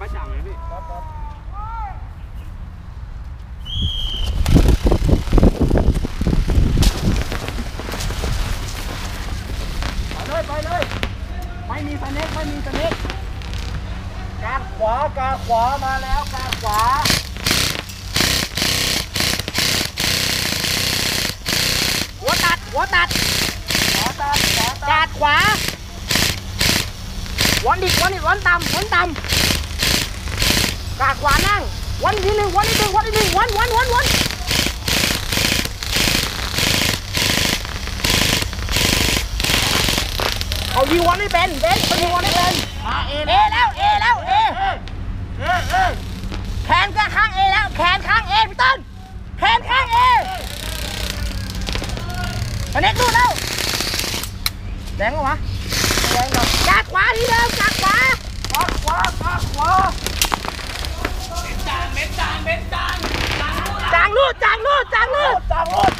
ป้าจังเลยพี่ครับครับไปเลยไปเลยไม่มีสเน็กไม่มีสเน็กการขวาการขวามาแล้วการขวาหัวตัดหัวตัดขวาตามขวาตามกาดขวาวันดิกวันดิกวันต่ำวันต่ำ กาดขวานั่ง วันอีกทีหนึ่งวันอีกทีหนึ่งวันอีกทีหนึ่งวันวันวันวันเขายิงวันไม่เป็นเบนเขายิงวันไม่เป็นมาเอเอแล้วเอแล้วเอเอเอแขนก็ข้างเอแล้วแขนข้างเอพี่ต้นแขนข้างเอตอนนี้ดูแล้วแดงเหรอวะแรงกับกาดขวาที่เดิมกาดขวา ขวาขวาขวาขวา จางลู ดจางลูดจางลูดจางรถ